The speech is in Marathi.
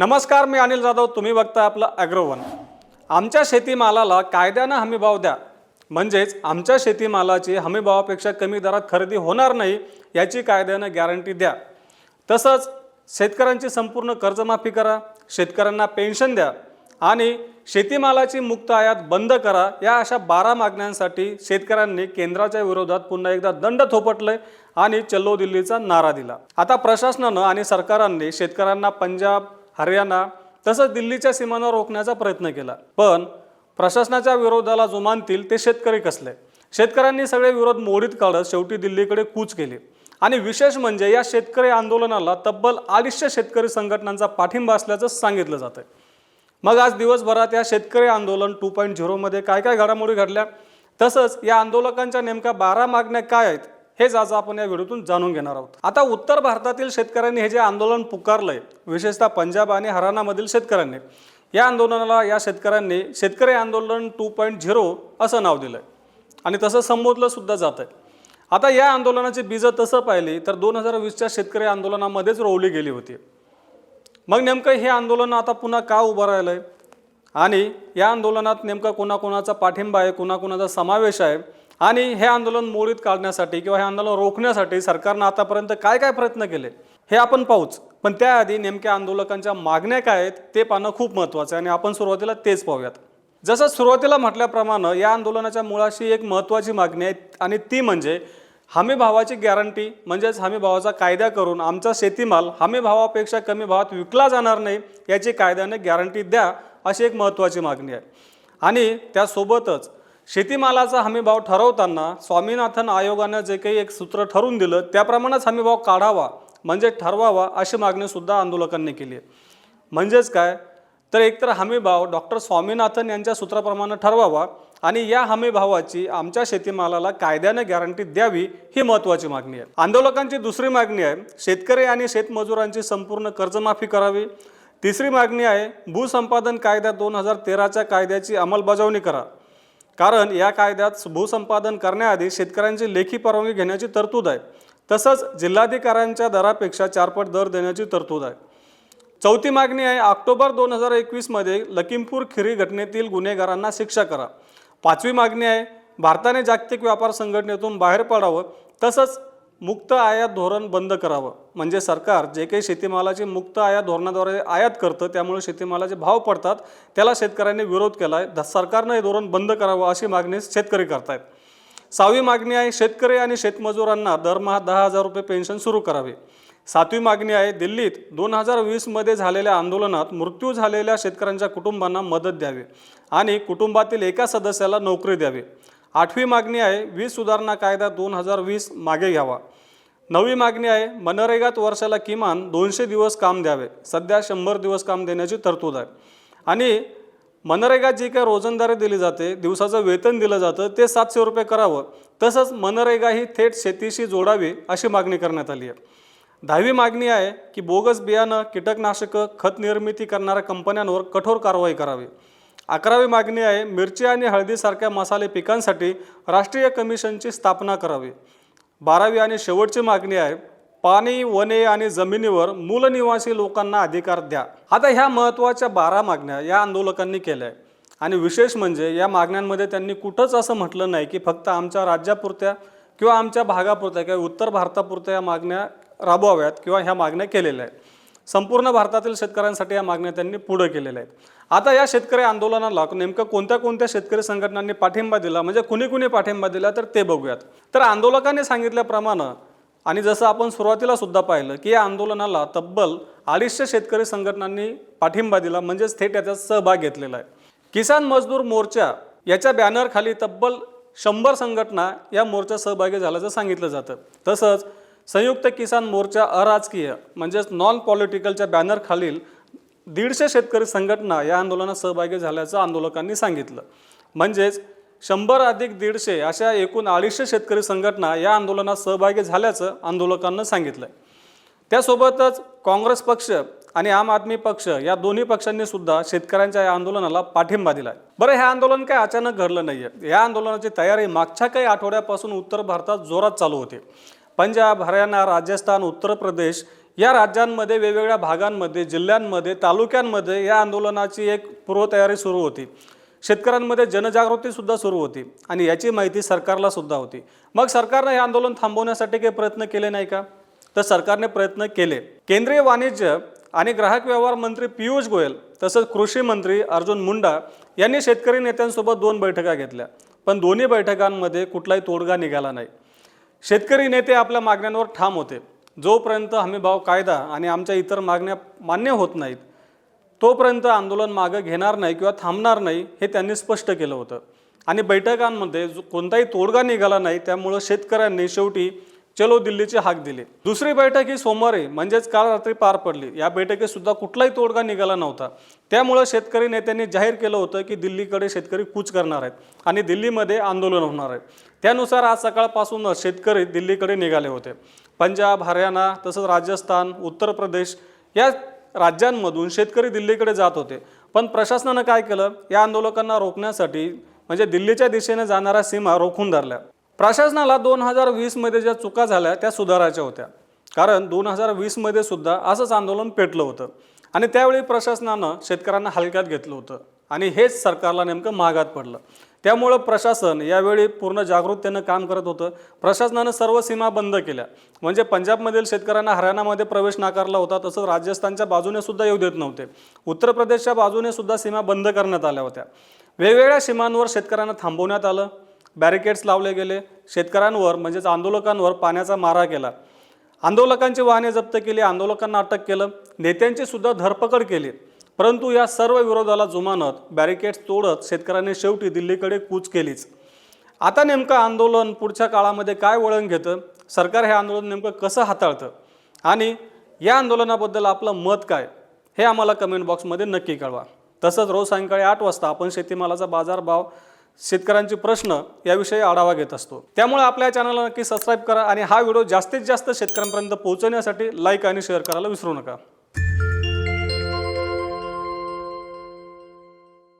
नमस्कार मी अनिल जाधव. तुम्ही बघता आपलं ॲग्रोवन आमच्या शेतीमालाला कायद्यानं हमीभाव द्या. म्हणजेच आमच्या शेतीमालाची हमीभावापेक्षा कमी दरात खरेदी होणार नाही याची कायद्यानं गॅरंटी द्या. तसंच शेतकऱ्यांची संपूर्ण कर्जमाफी करा शेतकऱ्यांना पेन्शन द्या आणि शेतीमालाची मुक्त आयात बंद करा या अशा बारा मागण्यांसाठी शेतकऱ्यांनी केंद्राच्या विरोधात पुन्हा एकदा दंड थोपटले आणि चल्लो दिल्लीचा नारा दिला. आता प्रशासनानं आणि सरकारांनी शेतकऱ्यांना पंजाब हरियाणा तसंच दिल्लीच्या सीमांना रोखण्याचा प्रयत्न केला. पण प्रशासनाच्या विरोधाला जुमानतील ते शेतकरी कसले? शेतकऱ्यांनी सगळे विरोध मोडीत काढत शेवटी दिल्लीकडे कूच केली. आणि विशेष म्हणजे या शेतकरी आंदोलनाला तब्बल अडीचशे शेतकरी संघटनांचा पाठिंबा असल्याचं सांगितलं जातं मग आज दिवसभरात या शेतकरी आंदोलन टू पॉईंट झिरोमध्ये काय काय घडामोडी घडल्या? तसंच या आंदोलकांच्या नेमक्या बारा मागण्या काय आहेत? हेच आज आपण या व्हिडिओतून जाणून घेणार आहोत. आता उत्तर भारतातील शेतकऱ्यांनी हे जे आंदोलन पुकारलंय विशेषतः पंजाब आणि हरियाणामधील शेतकऱ्यांनी या आंदोलनाला या शेतकऱ्यांनी शेतकरी आंदोलन टू पॉईंट झिरो असं नाव दिलंय. आणि तसं संबोधलं सुद्धा जात आहे आता या आंदोलनाची बीजं तसं पाहिली तर दोन हजार वीसच्या शेतकरी आंदोलनामध्येच रोवली गेली होती. मग नेमकं हे आंदोलन आता पुन्हा का उभं राहिलं आहे आणि या आंदोलनात नेमका कोणाकोणाचा पाठिंबा आहे कोणाकोणाचा समावेश आहे? आणि हे आंदोलन मोडीत काढण्यासाठी किंवा हे आंदोलन रोखण्यासाठी सरकारनं आतापर्यंत काय काय प्रयत्न केले हे आपण पाहूच. पण त्याआधी नेमक्या आंदोलकांच्या मागण्या काय आहेत ते पाहणं खूप महत्त्वाचं आहे आणि आपण सुरुवातीला तेच पाहूयात. जसं सुरुवातीला म्हटल्याप्रमाणे या आंदोलनाच्या मुळाशी एक महत्त्वाची मागणी आहे आणि ती म्हणजे हमी भावाची गॅरंटी म्हणजेच हमी भावाचा कायदा करून आमचा शेतीमाल हमी भावापेक्षा कमी भावात विकला जाणार नाही याची कायद्याने गॅरंटी द्या अशी एक महत्त्वाची मागणी आहे. आणि त्यासोबतच शेतीमालाचा हमीभाव ठरवताना स्वामीनाथन आयोगानं जे काही एक सूत्र ठरवून दिलं त्याप्रमाणेच हमीभाव काढावा म्हणजे ठरवावा अशी मागणीसुद्धा आंदोलकांनी केली आहे. म्हणजेच काय? तर एकतर हमीभाव डॉक्टर स्वामीनाथन यांच्या सूत्राप्रमाणे ठरवावा आणि या हमीभावाची आमच्या शेतीमालाला कायद्याने गॅरंटी द्यावी ही महत्त्वाची मागणी आहे. आंदोलकांची दुसरी मागणी आहे शेतकरी आणि शेतमजुरांची संपूर्ण कर्जमाफी करावी. तिसरी मागणी आहे भूसंपादन कायदा दोन हजार तेराच्या कायद्याची अंमलबजावणी करा. कारण या कायद्यात भूसंपादन करण्याआधी शेतकऱ्यांची लेखी परवानगी घेण्याची तरतूद आहे. तसंच जिल्हाधिकाऱ्यांच्या दरापेक्षा चारपट दर देण्याची तरतूद आहे. चौथी मागणी आहे ऑक्टोबर दोन हजार एकवीसमध्ये लखीमपूर खिरी घटनेतील गुन्हेगारांना शिक्षा करा. पाचवी मागणी आहे भारताने जागतिक व्यापार संघटनेतून बाहेर पडावं. तसंच मुक्त आयात धोरण बंद करावं. म्हणजे सरकार जे काही शेतीमालाची मुक्त आयात धोरणाद्वारे आयात करतं त्यामुळे शेतीमालाचे भाव पडतात. त्याला शेतकऱ्यांनी विरोध केला आहे सरकारनं हे धोरण बंद करावं अशी मागणी शेतकरी करतायत. सहावी मागणी आहे शेतकरी आणि शेतमजुरांना दरमहा दहा हजार रुपये पेन्शन सुरू करावे. सातवी मागणी आहे दिल्लीत दोन हजार वीसमध्ये झालेल्या आंदोलनात मृत्यू झालेल्या शेतकऱ्यांच्या कुटुंबांना मदत द्यावी आणि कुटुंबातील एका सदस्याला नोकरी द्यावी. आठवी मागणी आहे वीज सुधारणा कायदा दोन हजार वीस मागे घ्यावा. नवी मागणी आहे मनरेगात वर्षाला किमान दोनशे दिवस काम द्यावे. सध्या शंभर दिवस काम देण्याची तरतूद आहे. आणि मनरेगात जी काही रोजंदारी दिली जाते दिवसाचं वेतन दिलं जातं ते सातशे रुपये करावं. तसंच मनरेगा ही थेट शेतीशी जोडावी अशी मागणी करण्यात आली आहे. दहावी मागणी आहे की बोगस बियाणं कीटकनाशकं खत निर्मिती करणाऱ्या कंपन्यांवर कठोर कारवाई करावी. अकरावी मागणी आहे मिरची आणि हळदीसारख्या मसाले पिकांसाठी राष्ट्रीय कमिशनची स्थापना करावी. बारावी आणि शेवटची मागणी आहे पाणी वने आणि जमिनीवर मूलनिवासी लोकांना अधिकार द्या. आता ह्या महत्त्वाच्या बारा मागण्या या आंदोलकांनी केल्या. आहे आणि विशेष म्हणजे या मागण्यांमध्ये त्यांनी कुठंच असं म्हटलं नाही की फक्त आमच्या राज्यापुरत्या किंवा आमच्या भागापुरत्या किंवा उत्तर भारतापुरत्या या मागण्या राबवाव्यात किंवा ह्या मागण्या केलेल्या आहेत. संपूर्ण भारतातील शेतकऱ्यांसाठी या मागण्या त्यांनी पुढं केलेल्या आहेत. आता या शेतकरी आंदोलनाला नेमकं कोणत्या कोणत्या शेतकरी संघटनांनी पाठिंबा दिला? म्हणजे कुणी कुणी पाठिंबा दिला तर ते बघूयात. तर आंदोलकांनी सांगितल्याप्रमाणे आणि जसं आपण सुरुवातीला सुद्धा पाहिलं की या आंदोलनाला तब्बल अडीचशे शेतकरी संघटनांनी पाठिंबा दिला म्हणजेच थेट याच्यात सहभाग घेतलेला आहे. किसान मजदूर मोर्चा याच्या बॅनरखाली तब्बल शंभर संघटना या मोर्चा सहभागी झाल्याचं सांगितलं जातं. तसंच संयुक्त किसान मोर्चा अराजकीय म्हणजेच नॉन पॉलिटिकलच्या बॅनरखालील दीडशे शेतकरी संघटना या आंदोलनात सहभागी झाल्याचं आंदोलकांनी सांगितलं. म्हणजेच शंभर अधिक दीडशे अशा एकूण अडीचशे शेतकरी संघटना या आंदोलनात सहभागी झाल्याचं आंदोलकांना सांगितलं त्यासोबतच काँग्रेस पक्ष आणि आम आदमी पक्ष या दोन्ही पक्षांनी सुद्धा शेतकऱ्यांच्या या आंदोलनाला पाठिंबा दिलाय. बरं हे आंदोलन काय अचानक घडलं नाहीये. या आंदोलनाची तयारी मागच्या काही आठवड्यापासून उत्तर भारतात जोरात चालू होते. पंजाब हरियाणा राजस्थान उत्तर प्रदेश या राज्यांमध्ये वेगवेगळ्या भागांमध्ये जिल्ह्यांमध्ये तालुक्यांमध्ये या आंदोलनाची एक पूर्वतयारी सुरू होती. शेतकऱ्यांमध्ये जनजागृतीसुद्धा सुरू होती आणि याची माहिती सरकारला सुद्धा होती. मग सरकारनं हे आंदोलन थांबवण्यासाठी काही प्रयत्न केले नाही का? तर सरकारने प्रयत्न केले. केंद्रीय वाणिज्य आणि ग्राहक व्यवहार मंत्री पियुष गोयल तसंच कृषी मंत्री अर्जुन मुंडा यांनी शेतकरी नेत्यांसोबत दोन बैठका घेतल्या. पण दोन्ही बैठकांमध्ये कुठलाही तोडगा निघाला नाही. शेतकरी नेते आपल्या मागण्यांवर ठाम होते. जोपर्यंत हमीभाव कायदा आणि आमच्या इतर मागण्या मान्य होत नाहीत तोपर्यंत आंदोलन मागं घेणार नाही किंवा थांबणार नाही हे त्यांनी स्पष्ट केलं होतं. आणि बैठकांमध्ये जो कोणताही तोडगा निघाला नाही त्यामुळं शेतकऱ्यांनी शेवटी चलो दिल्लीचे हाक दिले. दुसरी बैठक ही सोमवारी म्हणजेच काल रात्री पार पडली. या बैठकीत सुद्धा कुठलाही तोडगा निघाला नव्हता. त्यामुळं शेतकरी नेत्यांनी जाहीर केलं होतं की दिल्लीकडे शेतकरी कूच करणार आहेत आणि दिल्लीमध्ये आंदोलन होणार आहे त्यानुसार आज सकाळपासूनच शेतकरी दिल्लीकडे निघाले होते. पंजाब हरियाणा तसंच राजस्थान उत्तर प्रदेश या राज्यांमधून शेतकरी दिल्लीकडे जात होते. पण प्रशासनानं काय केलं? या आंदोलकांना रोखण्यासाठी म्हणजे दिल्लीच्या दिशेने जाणाऱ्या सीमा रोखून धरल्या. प्रशासनाला दोन हजार वीसमध्ये ज्या चुका झाल्या त्या सुधारायच्या होत्या. कारण दोन हजार वीसमध्ये सुद्धा असंच आंदोलन पेटलं होतं. आणि त्यावेळी प्रशासनानं शेतकऱ्यांना हलक्यात घेतलं होतं. आणि हेच सरकारला नेमकं महागात पडलं. त्यामुळं प्रशासन यावेळी पूर्ण जागरूकतेनं काम करत होतं. प्रशासनानं सर्व सीमा बंद केल्या. म्हणजे पंजाबमधील शेतकऱ्यांना हरियाणामध्ये प्रवेश नाकारला होता तसंच राजस्थानच्या बाजूने सुद्धा येऊ देत नव्हते. उत्तर प्रदेशच्या बाजूने सुद्धा सीमा बंद करण्यात आल्या होत्या. वेगवेगळ्या सीमांवर शेतकऱ्यांना थांबवण्यात आलं. बॅरिकेड्स लावले गेले. शेतकऱ्यांवर म्हणजेच आंदोलकांवर पाण्याचा मारा केला. आंदोलकांची वाहने जप्त केली आंदोलकांना अटक केलं. नेत्यांची सुद्धा धरपकड केली. परंतु या सर्व विरोधाला जुमानत बॅरिकेड्स तोडत शेतकऱ्यांनी शेवटी दिल्लीकडे कूच केलीच. आता नेमकं आंदोलन पुढच्या काळामध्ये काय वळण घेतं? सरकार हे आंदोलन नेमकं कसं हाताळतं? आणि या आंदोलनाबद्दल आपलं मत काय? हे आम्हाला कमेंट बॉक्समध्ये नक्की कळवा. तसंच रोज सायंकाळी आठ वाजता आपण शेतीमालाचा बाजारभाव शेतकऱ्यांचे प्रश्न याविषयी आढावा घेत असतो. त्यामुळे आपल्या चॅनलला नक्की सबस्क्राईब करा आणि हा व्हिडिओ जास्तीत जास्त शेतकऱ्यांपर्यंत पोहोचवण्यासाठी लाईक आणि शेअर करायला विसरू नका.